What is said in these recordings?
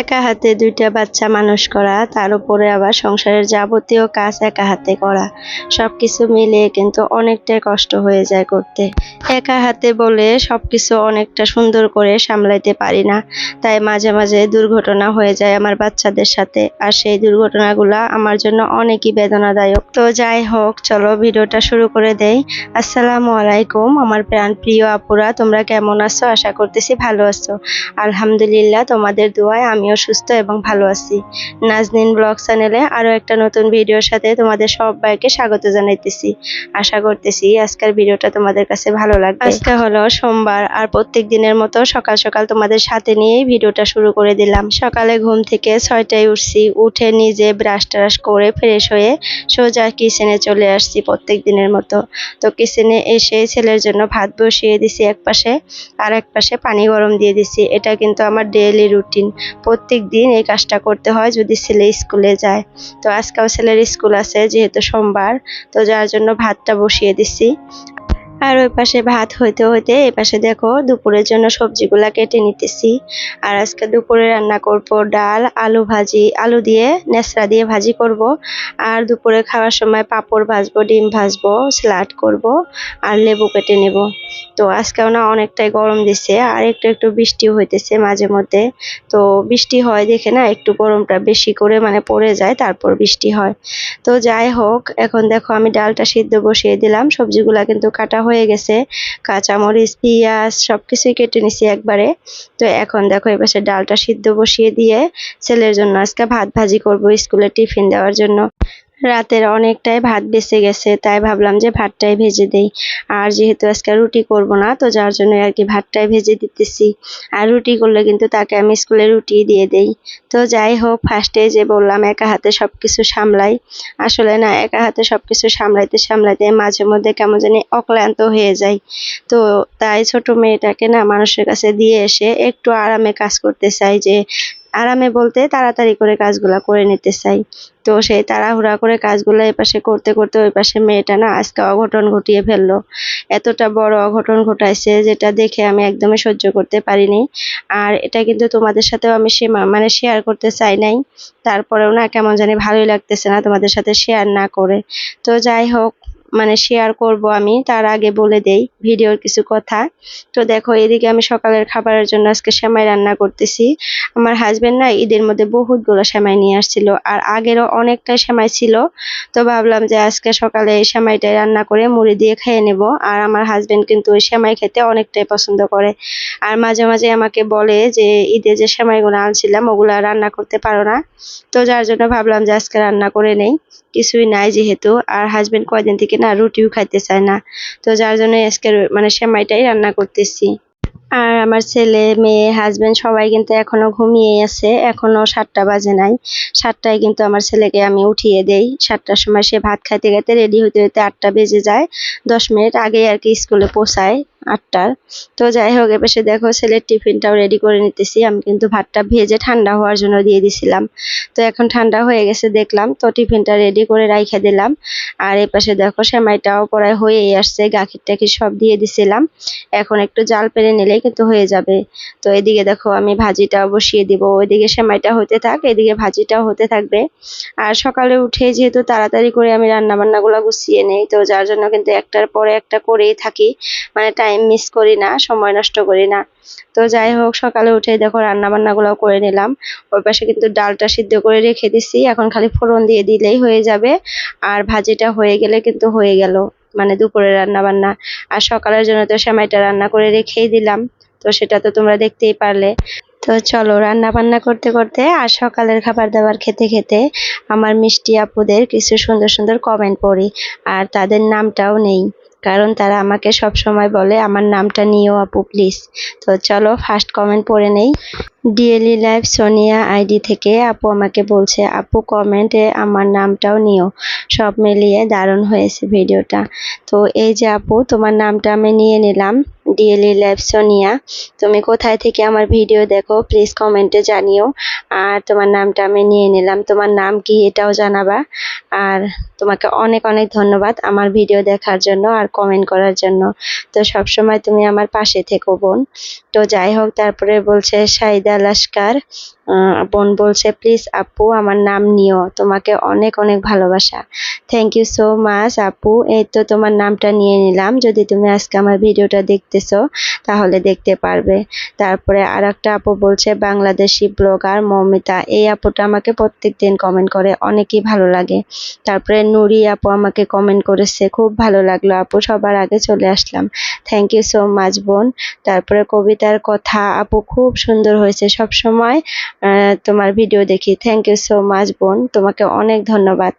একা হাতে দুইটা বাচ্চা মানুষ করা, তার উপরে আবার সংসারের যাবতীয় কাজ একা হাতে করা। সবকিছু মিলিয়ে কিন্তু অনেকটাই কষ্ট হয়ে যায় করতে। একা হাতে বলে সবকিছু অনেকটা সুন্দর করে সামলাইতে পারি না। তাই মাঝে মাঝে দুর্ঘটনা হয়ে যায় আমার বাচ্চাদের সাথে। আর সেই দুর্ঘটনাগুলো আমার জন্য অনেকই বেদনাদায়ক। তো যাই হোক, চলো ভিডিওটা শুরু করে দেই। আসসালামু আলাইকুম, আমার প্রাণ প্রিয় আপুরা, তোমরা কেমন আছো? আশা করতেছি ভালো আছো। আলহামদুলিল্লাহ, তোমাদের দোয়ায় আমিও সুস্থ এবং ভালো আছি। নাজনিন ব্লগ চ্যানেলে আরও একটা নতুন ভিডিওর সাথে তোমাদের সবাইকে স্বাগত জানাইতেছি। আশা করতেছি আজকের ভিডিওটা তোমাদের কাছে ভালো লাগবে। আজকে হলো সোমবার আর প্রত্যেক দিনের মতো সকাল সকাল তোমাদের সাথে নিয়েই ভিডিওটা শুরু করে দিলাম। সকালে ঘুম থেকে ছয়টায় উঠছি, উঠে নিজে ব্রাশ ট্রাশ করে ফ্রেশ হয়ে সোজা কিচেনে চলে আসছি প্রত্যেক দিনের মতো। তো কিচেনে এসে ছেলের জন্য ভাত বসিয়ে দিছি এক পাশে আর এক পাশে পানি গরম দিয়ে দিছি। এটা কিন্তু আমার ডেইলি রুটিন প্রত্যেক দিন এই কাজটা করতে হয় যদি ছেলে স্কুলে যায়। তো আজকেও ছেলের স্কুল আছে যেহেতু সোমবার, তো যার জন্য ভাতটা বসিয়ে দিছি। আর ওই পাশে ভাত হইতে হইতে এই পাশে দেখো দুপুরের জন্য সবজিগুলা কেটে নিতেছি। আর আজকে দুপুরে রান্না করব ডাল, আলু ভাজি, আলু দিয়ে নেসরা দিয়ে ভাজি করব। আর দুপুরে খাওয়ার সময় পাপড় ভাজবো, ডিম ভাজবো, স্যালাড করব আর লেবু কেটে নেব। তো আজকেও না অনেকটাই গরম দিছে, আর একটু একটু বৃষ্টি হইতেছে মাঝে মধ্যে। তো বৃষ্টি হয় দেখে না একটু গরমটা বেশি করে মানে পড়ে যায়, তারপর বৃষ্টি হয়। তো যাই হোক, এখন দেখো আমি ডালটা সিদ্ধ বসিয়ে দিলাম, সবজিগুলা কিন্তু কাটা হয়ে গেছে। কাঁচামরিচ, পেঁয়াজ সব কিছুই কেটে নিছি একবারে। তো এখন দেখো এপাশে ডালটা সিদ্ধ বসিয়ে দিয়ে ছেলের জন্য আজকে ভাত ভাজি করব স্কুলে টিফিন দেওয়ার জন্য। রাতের অনেকটাই ভাত বেঁচে গেছে, তাই ভাবলাম যে ভাতটাই ভেজে দেই। আর যেহেতু আজকে রুটি করব না, তো যার জন্য আর কি ভাতটাই ভেজে দিতেছি। আর রুটি করলে কিন্তু তাকে আমি স্কুলে রুটি দিয়ে দেই। তো যাই হোক ফার্স্টে যে বললাম, একা হাতে সব কিছু সামলাই। আসলে না, একা হাতে সব কিছু সামলাইতে সামলাইতে মাঝে মধ্যে কেমন জানি অক্লান্ত হয়ে যায় তো তাই ছোট মেয়েটাকে না মানুষের কাছে দিয়ে এসে একটু আরামে কাজ করতে চাই যে আরামে বলতে তাড়াতাড়ি করে কাজগুলা করে নিতে চাই। তো সেই তাড়াহুড়া করে কাজগুলো এপাশে করতে করতে ওই পাশে মেয়েটা না আজকে অঘটন ঘটিয়ে ফেলল। এতটা বড় অঘটন ঘটাইছে যেটা দেখে আমি একদমই সহ্য করতে পারিনি। আর এটা কিন্তু তোমাদের সাথেও আমি সে মানে শেয়ার করতে চাই নাই। তারপরেও না কেমন জানি ভালোই লাগতেছে না তোমাদের সাথে শেয়ার না করে। তো যাই হোক মানে শেয়ার করব আমি, তার আগে বলে দেই ভিডিওর কিছু কথা। তো দেখো, এদিকে আমি সকালের খাবারের জন্য আজকে সেমাই রান্না করতেছি। আমার হাজবেন্ড না ঈদের মধ্যে বহুতগুলো সেমাই নিয়ে আসছিল, আর আগেরও অনেকটাই সেমাই ছিল। তো ভাবলাম যে আজকে সকালে এই সেমাইটাই রান্না করে মুড়ি দিয়ে খেয়ে নেব, আর আমার হাজবেন্ড কিন্তু ওই সেমাই খেতে অনেকটাই পছন্দ করে। আর মাঝে মাঝে আমাকে বলে যে ঈদে যে সেমাইগুলো আনছিলাম, ওগুলা রান্না করতে পারো না। তো যার জন্য ভাবলাম যে আজকে রান্না করে নেই, কিছুই নাই যেহেতু। আর হাজবেন্ড কয়দিন থেকে না, রুটিও খাইতে চায় না। তো যার জন্য আজকে মানে সেমাইটাই রান্না করতেছি। আর আমার ছেলে, মেয়ে হাজবেন্ড সবাই কিন্তু এখনও ঘুমিয়ে আছে। এখনও সাতটা বাজে নাই। সাতটায় কিন্তু আমার ছেলেকে আমি উঠিয়ে দেই। সাতটার সময় সে ভাত খাইতে খাইতে রেডি হতে হইতে আটটা বেজে যায়। দশ মিনিট আগে আর কি স্কুলে পৌঁছায়। আটটার। তো যাই হোক এপাশে দেখো ছেলের টিফিনটাও রেডি করে নিতেছি। আমি কিন্তু ভাতটা ভেজে ঠান্ডা হওয়ার জন্য দিয়ে দিছিলাম। তো এখন ঠান্ডা হয়ে গেছে দেখলাম, তো টিফিনটা রেডি করে রাইখে দিলাম। আর এপাশে দেখো সেমাইটাও প্রায় হয়েই আসছে, গাখির টাখির সব দিয়ে দিছিলাম। এখন একটু জাল পেরে নিলেই কিন্তু হয়ে যাবে। তো এদিকে দেখো আমি ভাজিটাও বসিয়ে দিব। ওইদিকে সেমাইটা হতে থাক, এদিকে ভাজিটাও হতে থাকবে। আর সকালে উঠে যেহেতু তাড়াতাড়ি করে আমি রান্না বান্নাগুলো গুছিয়ে নেই, তো যার জন্য কিন্তু একটার পরে একটা করেই থাকি। মানে টাইম মিস করি না, সময় নষ্ট করি না। তো যাই হোক, সকালে উঠে দেখো রান্না বান্নাগুলো করে নিলাম। ওর পাশে কিন্তু ডালটা সিদ্ধ করে রেখে দিছি। এখন খালি ফোড়ন দিয়ে দিলেই হয়ে যাবে। আর ভাজিটা হয়ে গেলে কিন্তু হয়ে গেল মানে দুপুরে রান্না বান্না আর সকালের জন্য তো সেমাইটা রান্না করে রেখেই দিলাম। তো সেটা তো তোমরা দেখতেই পারলে। তো চলো রান্না বান্না করতে করতে আর সকালের খাবার দাবার খেতে খেতে আমার মিষ্টি আপুদের কিছু সুন্দর সুন্দর কমেন্ট পড়ি। আর তাদের নামটাও নেই। কারণ তারা আমাকে সবসময় বলে, আমার নামটা নিও আপু প্লিজ তো চলো ফার্স্ট কমেন্ট পড়ে নেই। ডিএলি লাইফ সোনিয়া আইডি থেকে আপু আমাকে বলছে, আপু কমেন্টে আমার নামটাও নিও। সব মিলিয়ে দারুণ হয়েছে ভিডিওটা। তো এই যে আপু, তোমার নামটা আমি নিয়ে নিলাম ডিএলি লাইফ সোনিয়া তুমি কোথায় থেকে আমার ভিডিও দেখো প্লিজ কমেন্টে জানিও। আর তোমার নামটা আমি নিয়ে নিলাম। তোমার নাম কি এটাও জানাবা। আর তোমাকে অনেক অনেক ধন্যবাদ আমার ভিডিও দেখার জন্য আর কমেন্ট করার জন্য। তো সবসময় তুমি আমার পাশে থেকো বোন। তো যাই হোক, তারপরে বলছে, সাইদা লস্কর বোন বলছে প্লিজ আপু, আমার নাম নিও। তোমাকে অনেক অনেক ভালোবাসা। থ্যাংক ইউ সো মাচ আপু। এই তো তোমার নামটা নিয়ে নিলাম। যদি তুমি আজকে আমার ভিডিওটা দেখতেছো, তাহলে দেখতে পারবে। তারপরে আর একটা আপু বলছে, বাংলাদেশি ব্লগার মৌমিতা, এই আপুটা আমাকে প্রত্যেক দিন কমেন্ট করে, অনেকই ভালো লাগে। তারপরে নুরি আপু আমাকে কমেন্ট করেছে, খুব ভালো লাগল আপু, সবার আগে চলে আসলাম। থ্যাংক ইউ সো মাচ বোন। তারপরে কবিতার কথা, আপু খুব সুন্দর হয়েছে। সব সময় তোমার ভিডিও দেখি। থ্যাংক ইউ সো মাচ বোন। তোমাকে অনেক ধন্যবাদ।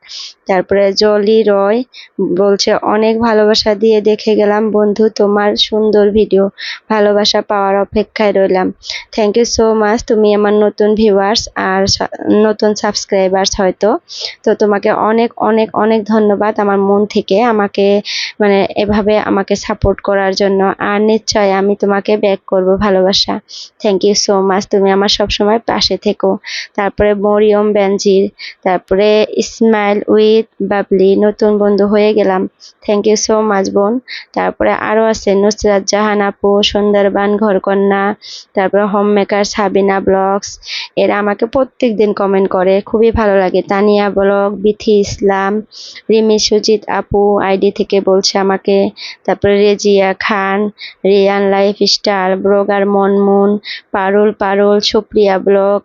তারপরে জলি রয় বলছে, অনেক ভালোবাসা দিয়ে দেখে গেলাম বন্ধু তোমার সুন্দর ভিডিও ভালোবাসা পাওয়ার অপেক্ষায় রইলাম। থ্যাংক ইউ সো মাচ তুমি আমার নতুন ভিউয়ার্স আর নতুন সাবস্ক্রাইবার্স হয়তো। তো তোমাকে অনেক অনেক অনেক ধন্যবাদ আমার মন থেকে আমাকে মানে এভাবে আমাকে সাপোর্ট করার জন্য। আর নিশ্চয় আমি তোমাকে ব্যাক করব ভালোবাসা। থ্যাংক ইউ সো মাচ তুমি আমার সবসময় পাশে থেকো। তারপরে মরিয়ম বেনজির তারপরে ইসমাইল উইথ বাবলি নতুন বন্ধু হয়ে গেলাম। থ্যাংক ইউ সো মাচ বোন। তারপরে আরও আছে, নুসরাত জাহান আপু, সুন্দরবান, ঘরকন্যা, তারপরে হোম মেকার সাবিনা ব্লগস। এরা আমাকে প্রত্যেক দিন কমেন্ট করে, খুবই ভালো লাগে। তানিয়া ব্লগ, বিথি ইসলাম, রিমি সুজিত আপু, আইডি থেকে বলছে আমাকে। তারপরে Rezia Khan, Riyan life star blogger Monmun, Parul Parul, Supriya blog.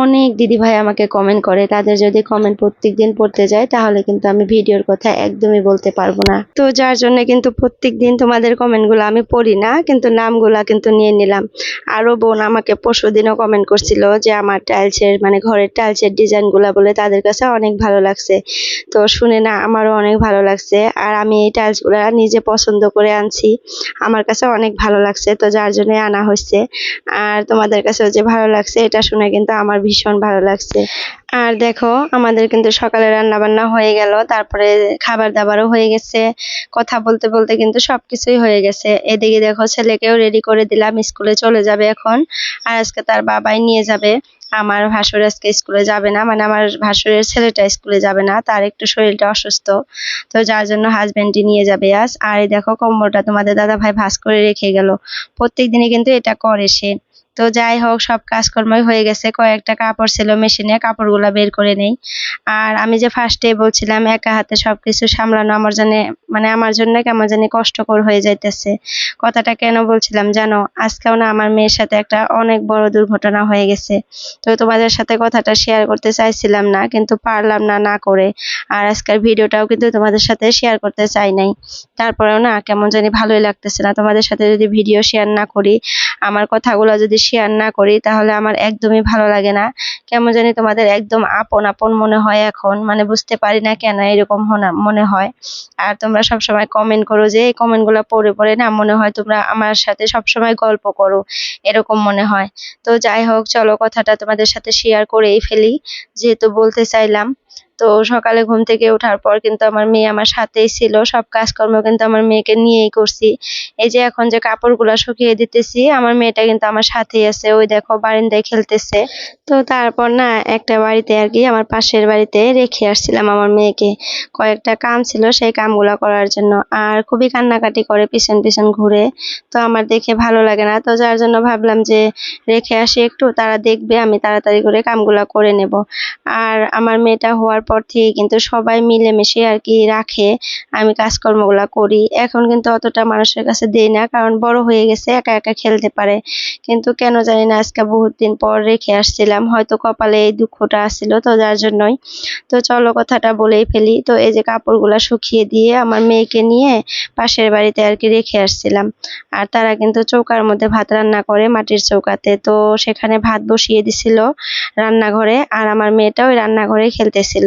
অনেক দিদিভাই আমাকে কমেন্ট করে। তাদের যদি কমেন্ট প্রত্যেকদিন পড়তে যায়, তাহলে কিন্তু আমি ভিডিওর কথা একদমই বলতে পারব না। তো যার জন্য কিন্তু প্রত্যেকদিন তোমাদের কমেন্টগুলো আমি পড়ি না, কিন্তু নামগুলা কিন্তু নিয়ে নিলাম। আরও বোন আমাকে পরশু দিনও কমেন্ট করছিল যে আমার টাইলসের মানে ঘরের টাইলসের ডিজাইনগুলো বলে তাদের কাছে অনেক ভালো লাগছে। তো শুনে না আমারও অনেক ভালো লাগছে। আর আমি এই টাইলসগুলো নিজে পছন্দ করে আনছি। আমার কাছে অনেক ভালো লাগছে, তো যার জন্য আনা হচ্ছে আর তোমাদের কাছেও যে ভালো লাগছে, এটা শুনে কিন্তু আমার ভীষণ ভালো লাগছে। আর দেখো, আমাদের কিন্তু সকালে রান্না বান্না হয়ে গেল, তারপরে খাবার দাবারও হয়ে গেছে, কথা বলতে বলতে কিন্তু সব কিছুই হয়ে গেছে। এদিকে দেখো, ছেলেকেও রেডি করে দিলাম, স্কুলে চলে যাবে এখন, আর আজকে তার বাবাই নিয়ে যাবে। আমার ভাসুর আজকে স্কুলে যাবে না মানে আমার ভাসুরের ছেলেটা স্কুলে যাবে না, তার একটু শরীরটা অসুস্থ। তো যার জন্য হাজবেন্ডই নিয়ে যাবে আজ। আর দেখো, কম্বলটা তোমাদের দাদা ভাই ভাঁজ করে রেখে গেল। প্রত্যেক দিনই কিন্তু এটা করে সে। তো যাই হোক, সব কাজকর্মই হয়ে গেছে। কয়েকটা কাপড় ছিল মেশিনে, কাপড়গুলা বের করে নেই। আর আমি যে ফার্স্টে বলছিলাম, একা হাতে সবকিছু সামলানো আমার জন্য মানে আমার জন্য কেমন জানি কষ্টকর হয়ে যাইতেছে। কথাটা কেন বলছিলাম জানো? আজকেও না আমার মেয়ের সাথে একটা অনেক বড় দুর্ঘটনা হয়ে গেছে। তো তোমাদের সাথে কথাটা শেয়ার করতে চাইছিলাম না, কিন্তু পারলাম না না করে। আর আজকের ভিডিওটাও কিন্তু তোমাদের সাথে শেয়ার করতে চাই নাই। তারপরেও না কেমন জানি ভালোই লাগতেছে না। তোমাদের সাথে যদি ভিডিও শেয়ার না করি, আমার কথাগুলো যদি শেয়ার না করি, তাহলে আমার একদমই ভালো লাগে না। কেমন জানি তোমাদের একদম আপন আপন মনে হয় এখন মানে বুঝতে পারি না কেন এরকম মনে হয়। আর তোমরা সবসময় কমেন্ট করো যে, এই কমেন্টগুলো পড়ে পড়ে না মনে হয় তোমরা আমার সাথে সবসময় গল্প করো, এরকম মনে হয়। তো যাই হোক, চলো কথাটা তোমাদের সাথে শেয়ার করেই ফেলি, যেহেতু বলতে চাইলাম। তো সকালে ঘুম থেকে ওঠার পর কিন্তু আমার মেয়ে আমার সাথেই ছিল। সব কাজকর্ম কিন্তু আমার মেয়েকে নিয়েই করছি। এই যে এখন যে কাপড়গুলো শুকিয়ে দিতেছি, আমার মেয়েটা কিন্তু আমার সাথেই আছে। ওই দেখো, বারান্দায় খেলতেছে। তো তারপর না, একটা বাড়িতে আর কি, আমার পাশের বাড়িতে রেখে আসছিলাম আমার মেয়েকে। কয়েকটা কাম ছিল সেই কামগুলো করার জন্য। আর খুবই কান্নাকাটি করে পিছন পিছন ঘুরে। তো আমার দেখে ভালো লাগে না। তো যার জন্য ভাবলাম যে রেখে আসি একটু, তারা দেখবে, আমি তাড়াতাড়ি করে কামগুলো করে নেব। আর আমার মেয়েটা হওয়ার পর থেকে কিন্তু সবাই মিলেমিশে আর কি রাখে, আমি কাজকর্মগুলো করি। এখন কিন্তু অতটা মানুষের কাছে দেই না, কারণ বড় হয়ে গেছে, একা একা খেলতে পারে। কিন্তু কেন জানি না, আজকে বহুত দিন পর রেখে আসছিলাম, হয়তো কপালে এই দুঃখটা আসছিল তো যার জন্যই। তো চলো কথাটা বলেই ফেলি। তো এই যে কাপড়গুলো শুকিয়ে দিয়ে আমার মেয়েকে নিয়ে পাশের বাড়িতে আর কি রেখে আসছিলাম। আর তারা কিন্তু চৌকার মধ্যে ভাত রান্না করে মাটির চৌকাতে। তো সেখানে ভাত বসিয়ে দিছিল রান্নাঘরে, আর আমার মেয়েটা ওই রান্নাঘরে খেলতেছিল।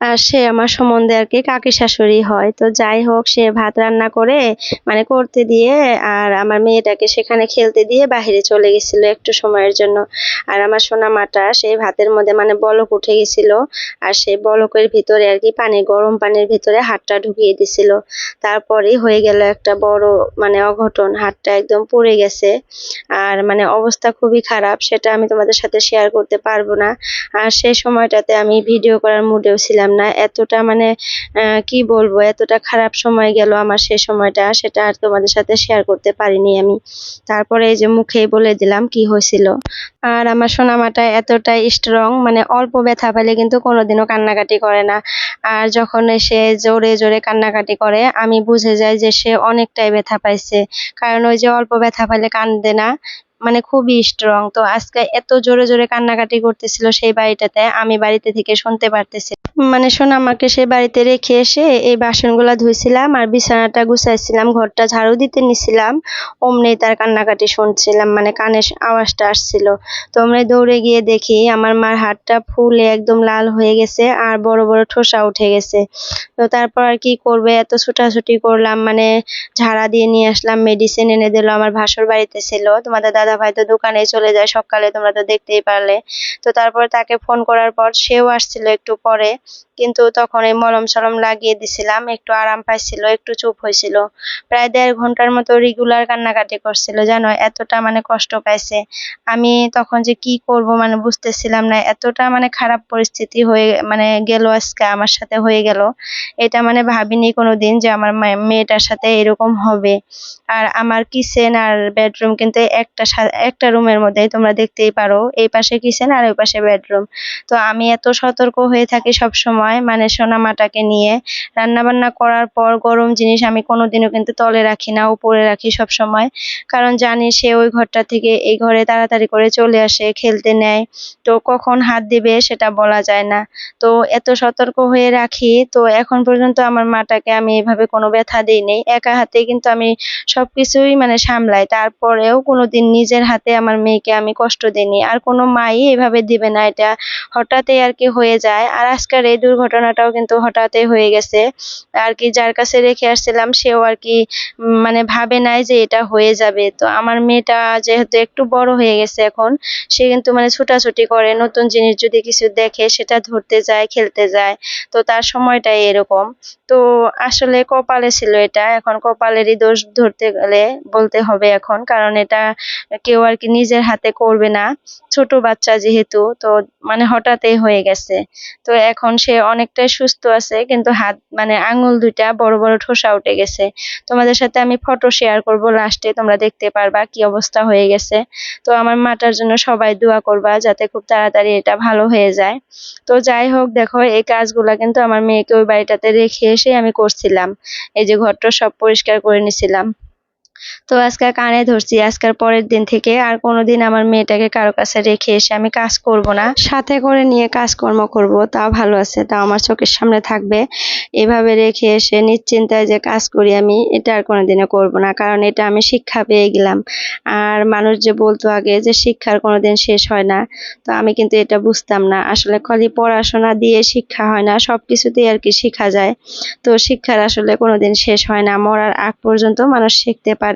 আর সে আমার সম্বন্ধে আর কি কাকি শাশুড়ি হয়। তো যাই হোক, সে ভাত রান্না করে মানে করতে দিয়ে আর আমার মেয়েটাকে সেখানে খেলতে দিয়ে বাইরে চলে গেছিল একটু সময়ের জন্য। আর আমার সোনা মাটা সেই ভাতের মধ্যে মানে বলক উঠে গেছিল আর সেই বলকের ভিতরে আর কি পানি, গরম পানির ভিতরে হাতটা ঢুকিয়ে দিছিল। তারপরেই হয়ে গেল একটা বড় মানে অঘটন, হাতটা একদম পড়ে গেছে। আর মানে অবস্থা খুবই খারাপ, সেটা আমি তোমাদের সাথে শেয়ার করতে পারব না। আর সেই সময়টাতে আমি ভিডিও করার মুডেও ছিলাম পারছিলাম না। এতটা মানে কি বলব, এতটা খারাপ সময় গেল আমার সে সময়টা, সেটা আর তোমাদের সাথে শেয়ার করতে পারিনি আমি। তারপরে এই যে মুখেই বলে দিলাম কি হয়েছিল। আর আমার সোনামাটা এতটাই স্ট্রং মানে অল্প ব্যথা পেলে কিন্তু কোনোদিনও কান্নাকাটি করে না। আর যখন সে জোরে জোরে কান্নাকাটি করে, আমি বুঝে যাই যে সে অনেকটাই ব্যথা পাইছে। কারণ ওই যে অল্প ব্যথা পেলে কান্দে না মানে খুবই স্ট্রং তো আজকে এত জোরে জোরে কান্নাকাটি করতেছিল সেই বাড়িটাতে, আমি বাড়িতে থেকে শুনতে পারতেছি মানে শোন আমাকে সেই বাড়িতে রেখে এসে এই বাসনগুলা ধুইছিলাম আর বিছানাটা গুছাইছিলাম, ঘরটা ঝাড়ু দিতে নিছিলাম। অমনি তার কান্নাকাটি শুনছিলাম মানে কানে আওয়াজটা আসছিল। তো আমরা দৌড়ে গিয়ে দেখি আমার মার হাতটা ফুলে একদম লাল হয়ে গেছে আর বড় বড় ঠোসা উঠে গেছে। তো তারপর আর কি করবে, এত ছুটাছুটি করলাম মানে ঝাড়া দিয়ে নিয়ে আসলাম মেডিসিন এনে দিল, আমার ভাসুর বাড়িতে ছিল। তোমাদের দাদা ভাই তো দোকানে চলে যায়, সকালে তোমরা তো দেখতেই পারলে। তো তারপর তাকে ফোন করার পর সেও আসছিল একটু পরে। কিন্তু তখন এই মলম সলম লাগিয়ে দিছিলাম, একটু আরাম পাইছিল, একটু চুপ হয়েছিল প্রায় দেড় ঘণ্টার মতো রেগুলার কান্নাকাটি করছিল জানো এতটা মানে কষ্ট পাইছে। আমি তখন যে কি করব মানে বুঝতেছিলাম না, এতটা মানে খারাপ পরিস্থিতি হয়ে মানে গেল আজকে আমার সাথে হয়ে গেল। এটা মানে ভাবিনি কোনোদিন যে আমার মেয়েটার সাথে এরকম হবে। আর আমার কিচেন আর বেডরুম কিন্তু একটা একটা রুমের মধ্যে তোমরা দেখতেই পারো, এই পাশে কিচেন আর ওই পাশে বেডরুম তো আমি এত সতর্ক হয়ে থাকি সব সময় মানে সোনামাটাকে নিয়ে রান্না বান্না করার পর গরম জিনিস আমি কোনোদিনও কিন্তু তলে রাখি না, উপরে রাখি সব সময়। কারণ জানি সে ওই ঘরটা থেকে এই ঘরে তাড়াতাড়ি করে চলে আসে, খেলতে নেয়। তো কখন হাত দিবে সেটা বলা যায় না। তো এত সতর্ক হয়ে রাখি, তো এখন পর্যন্ত আমার মাটাকে আমি এভাবে কোনো ব্যথা দিই নেই একা হাতে কিন্তু আমি সবকিছুই মানে সামলাই। তারপরেও কোনোদিন নিজের হাতে আমার মেয়েকে আমি কষ্ট দিইনি। আর কোনো মাই এভাবে দিবে না, এটা হঠাৎই আর কি হয়ে যায়। আর আজকের এই দুর্ঘটনাটাও কিন্তু হঠাৎই হয়ে গেছে। আর কি যার কাছে রেখে আসছিলাম, সেও আর কি মানে ভাবে নাই যে এটা হয়ে যাবে। তো আমার মেয়েটা যেহেতু একটু বড় হয়ে গেছে এখন, সে কিন্তু মানে ছুটাছুটি করে, নতুন জিনিস যদি কিছু দেখে সেটা ধরতে যায়, খেলতে যায়। তো তার সময়টাই এরকম। তো আসলে কপালে ছিল এটা। এখন কপালেরই দোষ ধরতে গেলে বলতে হবে এখন, কারণ এটা কেউ আর কি নিজের হাতে করবে না। ছোট বাচ্চা যেহেতু, তো মানে হঠাৎই হয়ে গেছে। তো এখন সে অনেকটাই সুস্থ আছে, কিন্তু হাত মানে আঙুল দুইটা বড় বড় ঠোসা উঠে গেছে। তোমাদের সাথে আমি ফটো শেয়ার করব লাস্টে তোমরা দেখতে পারবা কি অবস্থা হয়ে গেছে। তো আমার মাটার জন্য সবাই দোয়া করবা যাতে খুব তাড়াতাড়ি এটা ভালো হয়ে যায়। তো যাই হোক, দেখো এই কাজগুলা কিন্তু আমার মেয়েকে ওই বাড়িটাতে রেখে এসে আমি করছিলাম। এই যে ঘরটা সব পরিষ্কার করে নিছিলাম। তো আজকে কানে ধরছি আজকের পরের দিন থেকে আর কোনোদিন আমার মেয়েটাকে কারও কাছে রেখে এসে আমি কাজ করব না। সাথে করে নিয়ে কাজকর্ম করব, তাও ভালো আছে, তাও আমার চোখের সামনে থাকবে। এভাবে রেখে এসে নিশ্চিন্তায় যে কাজ করি আমি, এটা আর কোনোদিনও করব না, কারণ এটা আমি শিক্ষা পেয়ে গেলাম। আর মানুষ যে বলতো আগে যে শিক্ষার কোনোদিন শেষ হয় না, তো আমি কিন্তু এটা বুঝতাম না। আসলে খালি পড়াশোনা দিয়ে শিক্ষা হয় না সব কিছুতেই আর কি শেখা যায়। তো শিক্ষার আসলে কোনোদিন শেষ হয় না, মরার আগ পর্যন্ত মানুষ শিখতে পারে।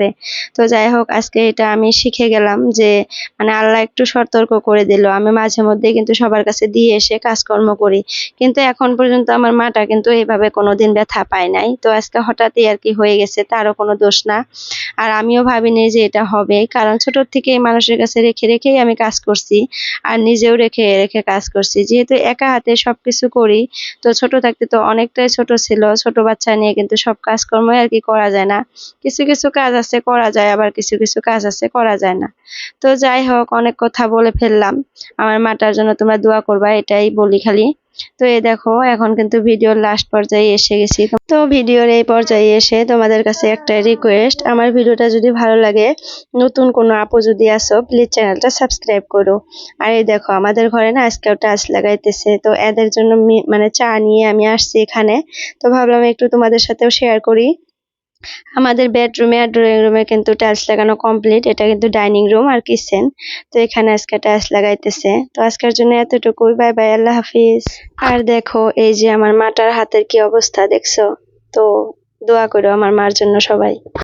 তো যাই হোক, আজকে এটা আমি শিখে গেলাম যে মানে আল্লাহ একটু সতর্ক করে দিল। আমি মাঝে মধ্যে কিন্তু সবার কাছে দিয়ে এসে কাজকর্ম করি। কিন্তু এখন পর্যন্ত আমার মাটা কিন্তু এইভাবে কোনোদিন ব্যথা পায় নাই। তো আজকে হঠাৎই আর কি হয়ে গেছে, তারও কোনো দোষ না। আর আমিও ভাবিনি যে এটা হবে। কারণ ছোট থেকেই মানুষের কাছে রেখে রেখেই আমি কাজ করছি। আর নিজেও রেখে রেখে কাজ করছি। যেহেতু একা হাতে সবকিছু করি, তো ছোট থাকতে তো অনেকটাই ছোট ছিল। ছোট বাচ্চা নিয়ে কিন্তু সব কাজকর্মই আর কি করা যায় না। কিছু কিছু কাজ আছে, করা যায়, আবার কিছু কিছু কাজ আছে, করা যায় না। তো যাই হোক, অনেক কথা বলে ফেললাম। আমার মাটার জন্য তোমরা দোয়া করবা, এটাই বলি খালি। তো এই দেখো, এখন কিন্তু ভিডিওর লাস্ট পর্যায়ে এসে গেছি। তো ভিডিওর এই পর্যায়ে এসে তোমাদের কাছে একটা রিকোয়েস্ট আমার ভিডিওটা যদি ভালো লাগে, নতুন কোনো আপু যদি আসো প্লিজ চ্যানেলটা সাবস্ক্রাইব করো। আর এই দেখো, আমাদের ঘরে না আজকেও টাচ লাগাইতেছে, তো এদের জন্য মানে চা নিয়ে আমি আসছি এখানে। তো ভাবলাম একটু তোমাদের সাথেও শেয়ার করি। আমাদের বেডরুমে আর ড্রয়িং রুমে কিন্তু টাইলস লাগানো কমপ্লিট এটা কিন্তু ডাইনিং রুম আর কিচেন তো এখানে আজকে টাইলস লাগাইতেছে। তো আজকের জন্য এতটুকুই। বাই বাই আল্লাহ হাফিজ। আর দেখো, এই যে আমার মাটার হাতের কি অবস্থা, দেখছ? তো দোয়া করো আমার মার জন্য সবাই।